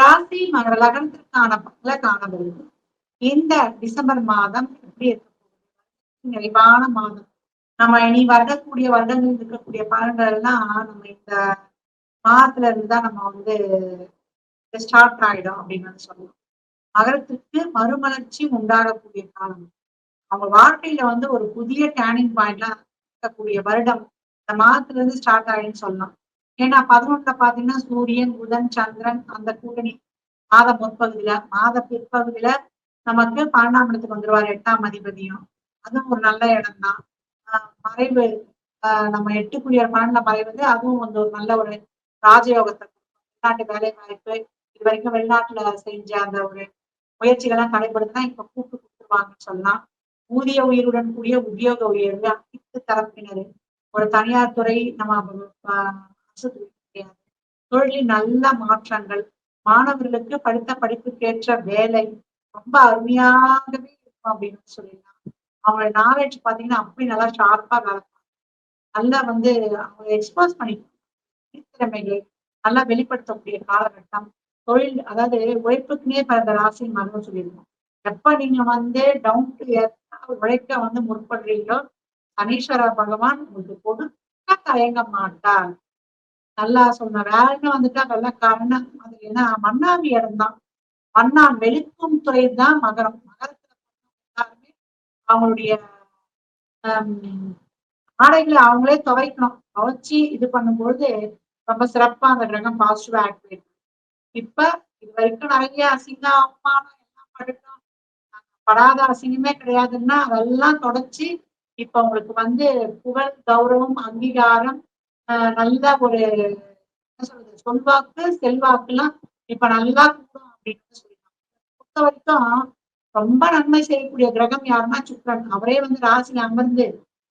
ராசி மகர லக்னத்திற்கான பல காணப்படுது இந்த டிசம்பர் மாதம் எப்படி இருக்க நிறைவான மாதம். நம்ம இனி வரக்கூடிய வருடங்கள் இருக்கக்கூடிய பலன்கள் எல்லாம் நம்ம இந்த மாதத்துல இருந்துதான் நம்ம வந்து ஸ்டார்ட் ஆயிடும் அப்படின்னு வந்து சொல்லலாம். மகரத்துக்கு மறுமலர்ச்சி உண்டாகக்கூடிய காலம். அவங்க வாழ்க்கையில வந்து ஒரு புதிய டேர்னிங் பாயிண்ட்லாம் இருக்கக்கூடிய வருடம் இந்த மாதத்துல இருந்து ஸ்டார்ட் ஆயிடுன்னு சொல்லலாம். ஏன்னா பதினொன்றுல பாத்தீங்கன்னா சூரியன் புதன் சந்திரன் அந்த கூட்டணி மாத முற்பகுதியில மாத பிற்பகுதியில நமக்கு பன்னெண்டாம் இடத்துக்கு வந்துருவார் எட்டாம் அதிபதியும். அதுவும் ஒரு நல்ல இடம் தான் மறைவு ஆஹ் நம்ம எட்டுக்குரியர் பன்னெண்டுல மறைவது அதுவும் வந்து ஒரு நல்ல ஒரு ராஜயோகத்தை வெளிநாட்டு வேலை வாய்ப்பு இது வரைக்கும் வெளிநாட்டுல செஞ்ச அந்த ஒரு முயற்சிகள்லாம் கடைபிடித்தா இப்ப கூட்டு கொடுத்துருவாங்கன்னு சொல்லலாம். ஊதிய உயிருடன் கூடிய உத்தியோக உயர்வு அனைத்து தரப்பினர் ஒரு தனியார் துறை நம்ம தொழிலில் நல்ல மாற்றங்கள் மாணவர்களுக்கு படித்த படிப்புக்கேற்ற வேலை ரொம்ப அருமையாகவே இருக்கும் அப்படின்னு சொல்லலாம் அவங்களோட நாலேஜ் பாத்தீங்கன்னா அப்படி நல்லா ஷார்ப்பா வேலை நல்லா வந்து அவங்க எக்ஸ்போஸ் பண்ணி திறமைகளை நல்லா வெளிப்படுத்தக்கூடிய காலகட்டம் தொழில் அதாவது உழைப்புக்குனே பிறந்த ராசி மனம் சொல்லியிருக்கோம் எப்ப நீங்க வந்து டவுன் டு உழைக்க வந்து முற்படுறீங்களோ சனீஸ்வர பகவான் உங்களுக்கு கொடுக்க தயங்க மாட்டார். நல்லா சொன்ன வேலைன்னு வந்துட்டா வெள்ளக்காரன்னு காரணம். அது ஏன்னா மன்னாவி இடம் தான் மன்னான் வெளிக்கும் துறை தான் மகரம். மகரத்துல எல்லாருமே அவங்களுடைய ஆடைகளை அவங்களே துவைக்கணும். துவைச்சி இது பண்ணும்பொழுது ரொம்ப சிறப்பா அந்த கிரகம் பாசிட்டிவா ஆக்டிவேட் இப்ப இது வரைக்கும் நிறைய அசிங்கம் அவமானம் எல்லாம் படுத்தோம் படாத அசிங்கமே கிடையாதுன்னா அதெல்லாம் தொடச்சி இப்ப உங்களுக்கு வந்து புகழ் கௌரவம் அங்கீகாரம் நல்ல ஒரு என்ன சொல்றது சொல்வாக்கு செல்வாக்கு எல்லாம் இப்ப நல்லா கூடும் அப்படின்னு சொல்லிட்டாங்க. பொறுத்த வரைக்கும் ரொம்ப நன்மை செய்யக்கூடிய கிரகம் யாருன்னா சுக்கரன். அவரே வந்து ராசியில அமர்ந்து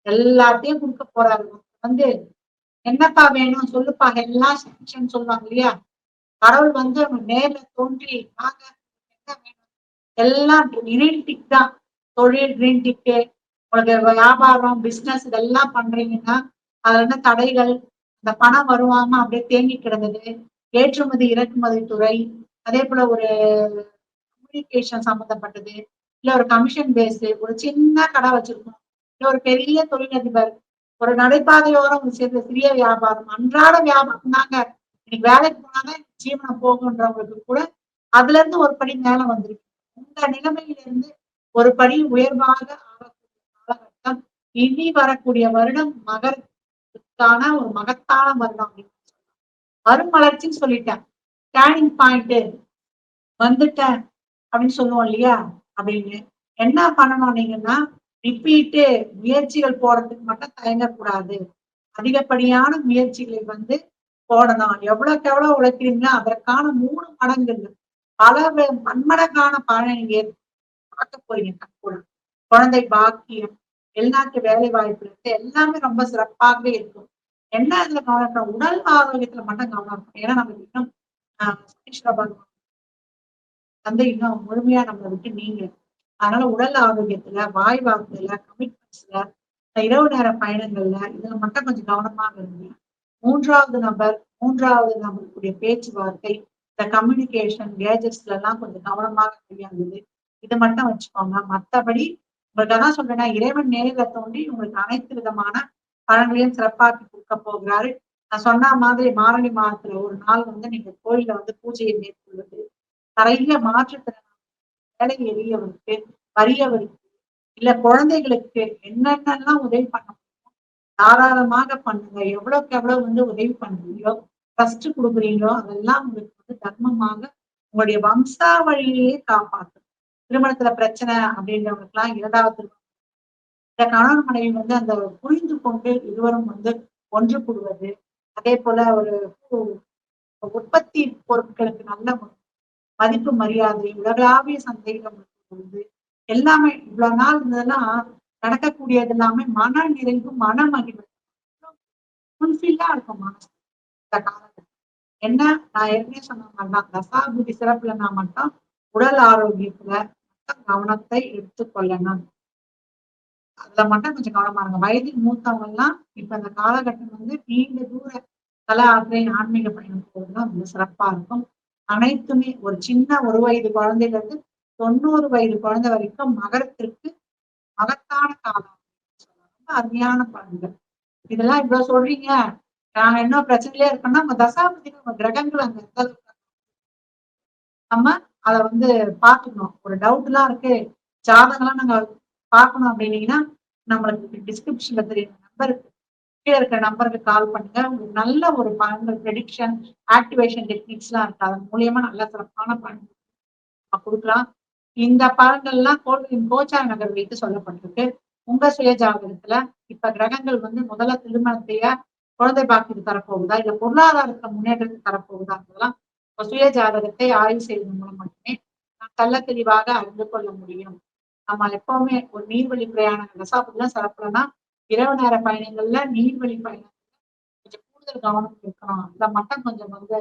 எல்லாத்தையும் கொடுக்க போறாரு. வந்து என்னப்பா வேணும் சொல்லுப்பா. எல்லாம் சொல்லுவாங்க இல்லையா? கடவுள் வந்து நேர்ல தோன்றி வாங்க என்ன வேணும்? எல்லாம் கிரீன் டிக் தான். தொழில் கிரீன் டிக்கு உங்களுக்கு வியாபாரம் பிசினஸ் இதெல்லாம் பண்றீங்கன்னா அதுல என்ன தடைகள் இந்த பணம் வருவாம அப்படியே தேங்கி கிடந்தது ஏற்றுமதி இறக்குமதி துறை அதே போல ஒரு கம்யூனிகேஷன் சம்பந்தப்பட்டது இல்ல ஒரு கமிஷன் பேஸ் ஒரு சின்ன கடை வச்சிருக்கோம் இல்ல ஒரு பெரிய தொழிலதிபர் ஒரு நடைபாதையோரம் சேர்ந்த சிறிய வியாபாரம் அன்றாட வியாபாரம் தாங்க. இன்னைக்கு வேலைக்கு போனாதான் ஜீவனம் போகுன்றவங்களுக்கு கூட அதுல இருந்து ஒரு படி மேல வந்திருக்கு. இந்த நிலைமையிலிருந்து ஒரு படி உயர்வாக ஆகக்கூடிய காலகட்டம் இனி வரக்கூடிய வருடம் மகரத்துக்கான ஒரு மகத்தான வருடம் அப்படின்னு மறுமலர்ச்சின்னு சொல்லிட்டேன். டேர்னிங் பாயிண்ட் வந்துட்டேன் அப்படின்னு சொல்லுவோம் இல்லையா? அப்படின்னு. என்ன பண்ணணும் நீங்கன்னா ரிப்பீட்டு முயற்சிகள் போடுறதுக்கு மட்டும் தயங்கக்கூடாது. அதிகப்படியான முயற்சிகளை வந்து போடணும். எவ்வளவுக்கு எவ்வளவு உழைக்கிறீங்களோ அதற்கான மூணு மடங்குங்க பல மண்மடக்கான பலனை நீங்க பார்க்க போறீங்க. கூட குழந்தை பாக்கியம் வெளிநாட்டு வேலை வாய்ப்பு இருக்கு. எல்லாமே ரொம்ப சிறப்பாகவே இருக்கும். என்ன இதுல கவனம் உடல் ஆரோக்கியத்துல மட்டும் கவனம் இருக்கும் ஏன்னா நமக்கு இன்னும் பகவான் தந்தை இன்னும் முழுமையா நம்மளை விட்டு நீங்க. அதனால உடல் ஆரோக்கியத்துல வாய் வாக்குல கமிட்மெண்ட்ஸ்ல இரவு நேர பயணங்கள்ல இதுல மட்டும் கொஞ்சம் கவனமாக இருங்க. மூன்றாவது நபர் மூன்றாவது நபருக்குடைய பேச்சுவார்த்தை இந்த கம்யூனிகேஷன் கேஜெட்ஸ்ல எல்லாம் கொஞ்சம் கவனமாக கையாளுது. இது மட்டும் வச்சுக்கோங்க. மற்றபடி பட் அதான் சொல்றேன்னா இறைவன் நேரில் தோண்டி உங்களுக்கு அனைத்து விதமான பலன்களையும் சிறப்பாக்கி கொடுக்க போகிறாரு. நான் சொன்ன மாதிரி மாரணி மாதத்துல ஒரு நாள் வந்து நீங்க கோயில வந்து பூஜையை மேற்கொள்வது நிறைய மாற்றுத்திறன் வேலை எளியவருக்கு வறியவருக்கு இல்ல குழந்தைகளுக்கு என்னென்னலாம் உதவி பண்ண தாராளமாக பண்ணுங்க. எவ்வளவுக்கு எவ்வளவு வந்து உதவி பண்றீங்களோ ஃபர்ஸ்ட் கொடுக்குறீங்களோ அதெல்லாம் உங்களுக்கு வந்து தர்மமாக உங்களுடைய வம்சாவழியிலேயே காப்பாற்றும் திருமணத்துல பிரச்சனை அப்படின்றவங்களுக்கு எல்லாம் இரண்டாவது இந்த கணவன் மனைவி வந்து அந்த புரிந்து கொண்டு இருவரும் வந்து ஒன்று கூடுவது அதே போல ஒரு உற்பத்தி பொருட்களுக்கு நல்ல மதிப்பு மரியாதை உலகளாவிய சந்தேகம் வந்து எல்லாமே இவ்வளவு நாள் இருந்ததெல்லாம் நடக்கக்கூடியது எல்லாமே மன நிறைவு மன மகிழ்வு. ஃபுல்ஃபில்லா இருக்கும் மனசு. இந்த காலத்துல. என்ன? நான் ஏற்கனவே சொன்ன மாதிரிதான். தசாபுதி சிறப்புல நான் மட்டும் உடல் ஆரோக்கியத்துல கவனத்தை எடுத்துக்கொள்ளணும் அதுல மட்டும் கொஞ்சம் கவனமா இருங்க. வயதில் மூத்தவங்க எல்லாம் இப்ப இந்த காலகட்டம் வந்து நீண்ட தூர கல ஆற்றை ஆன்மீக பயணம் போகுதுன்னா ரொம்ப சிறப்பா இருக்கும். அனைத்துமே ஒரு சின்ன ஒரு வயது குழந்தையில இருந்து தொண்ணூறு வயது குழந்தை வரைக்கும் மகரத்திற்கு மகத்தான காலம் ரொம்ப அருமையான பலன்கள் இதெல்லாம் இவ்வளவு சொல்றீங்க. நாங்க என்ன பிரச்சனையிலே இருக்கோம்னா நம்ம தசாபதி நம்ம கிரகங்கள் அங்க இருந்தது நம்ம அதை வந்து பாத்துக்கணும். ஒரு டவுட் எல்லாம் இருக்கு ஜாதகம்லாம் நாங்க பார்க்கணும் அப்படின்னீங்கன்னா நம்மளுக்கு டிஸ்கிரிப்ஷன்ல தெரியும் நம்பருக்கு கீழே இருக்கிற நம்பருக்கு கால் பண்ணுங்க. உங்களுக்கு நல்ல ஒரு பலன்கள் ப்ரெடிக்ஷன் ஆக்டிவேஷன் டெக்னிக்ஸ் எல்லாம் இருக்கு. அதன் மூலியமா நல்ல சிறப்பான பலன் கொடுக்கலாம். இந்த பலன்கள்லாம் கோவிலின் கோச்சார நகர் வைத்து சொல்லப்பட்டிருக்கு. உங்க சுய ஜாதகத்துல இப்ப கிரகங்கள் வந்து முதல்ல திருமணத்தைய குழந்தை பாக்கியத்து தரப்போகுதா? இல்ல பொருளாதாரத்தை முன்னேற்றத்துக்கு தரப்போகுதா அதெல்லாம் சுய ஜாதகத்தை ஆய்வு செய்வதன் தள்ள தெளிவாக அறிந்து கொள்ள முடியும். நம்ம எப்பவுமே ஒரு நீர்வழி பிரயாணம் ரசாபுலாம் சிறப்புலன்னா இரவு நேர பயணங்கள்ல நீர்வழி பயணம் கொஞ்சம் கூடுதல் கவனம் இருக்கணும். அதுல மட்டும் கொஞ்சம் வந்து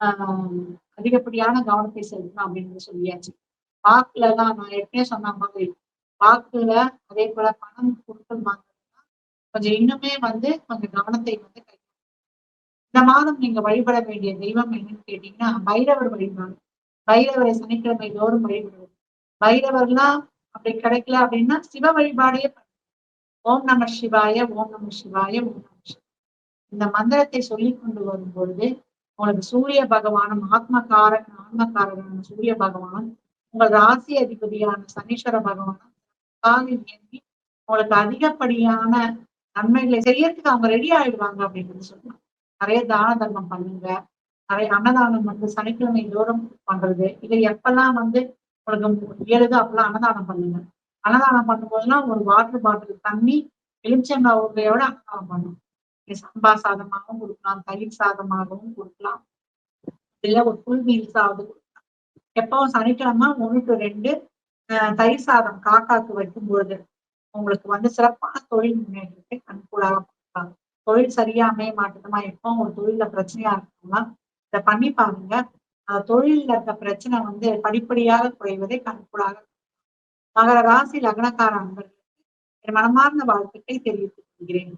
ஆஹ் அதிகப்படியான கவனத்தை செலுத்தணும் அப்படின்னு சொல்லியாச்சு. வாக்குல தான் நான் ஏற்கனவே சொன்ன மாதிரி வாக்குல அதே போல பணம் பொருட்கள் வாங்கினா கொஞ்சம் இன்னுமே வந்து கொஞ்சம் கவனத்தை வந்து கை இந்த மாதம் நீங்க வழிபட வேண்டிய தெய்வம் என்னன்னு கேட்டீங்கன்னா பைரவர் வழிபாடு. பைரவரை சனிக்கிழமை தோறும் வழிபடுவோம். பைரவர்லாம் அப்படி கிடைக்கல அப்படின்னா சிவ வழிபாடே ஓம் நம சிவாய ஓம் நம சிவாய ஓம் நம சிவாய. இந்த மந்திரத்தை சொல்லி கொண்டு வரும் பொழுது உங்களுக்கு சூரிய பகவானும் ஆத்மகாரன் ஆத்மகாரன் சூரிய பகவானும் உங்கள் ராசி அதிபதியான சனீஸ்வர பகவானும் ஏந்தி உங்களுக்கு அதிகப்படியான நன்மைகளை செய்யறதுக்கு அவங்க ரெடி ஆயிடுவாங்க அப்படின்னு சொல்லலாம் நிறைய தான தர்மம் பண்ணுங்க. நிறைய அன்னதானம் வந்து சனிக்கிழமை தூரம் பண்றது. இல்லை எப்பெல்லாம் வந்து உங்களுக்கு இயலுதோ அப்பெல்லாம் அன்னதானம் பண்ணுங்க. அன்னதானம் பண்ணும்போதெல்லாம் ஒரு வாட்டர் பாட்டில் தண்ணி எலுமிச்சங்காய் உருளையோட அன்னதானம் பண்ணும் சம்பா சாதமாகவும் கொடுக்கலாம் தயிர் சாதமாகவும் கொடுக்கலாம். இல்ல ஒரு புல் மீல்ஸ் சாதம் கொடுக்கலாம். எப்பவும் சனிக்கிழமை ஒன்று டு ரெண்டு தயிர் சாதம் காக்காக்கு வைக்கும் பொழுது உங்களுக்கு வந்து சிறப்பான தொழில் முன்னேற்றத்தை கண்கூடாக பார்க்கலாம் தொழில் சரியா அமைய மாட்டேதுமா எப்போ ஒரு தொழில பிரச்சனையா இருக்கும்னா இதை பண்ணி பாருங்க. தொழில இருக்க பிரச்சனை வந்து படிப்படியாக குறைவதை கண்கூடாக மகர ராசி லக்னக்கார அன்பர்களுக்கு என் மனமார்ந்த வாழ்த்துக்களை தெரிவித்துக் கொள்கிறேன்.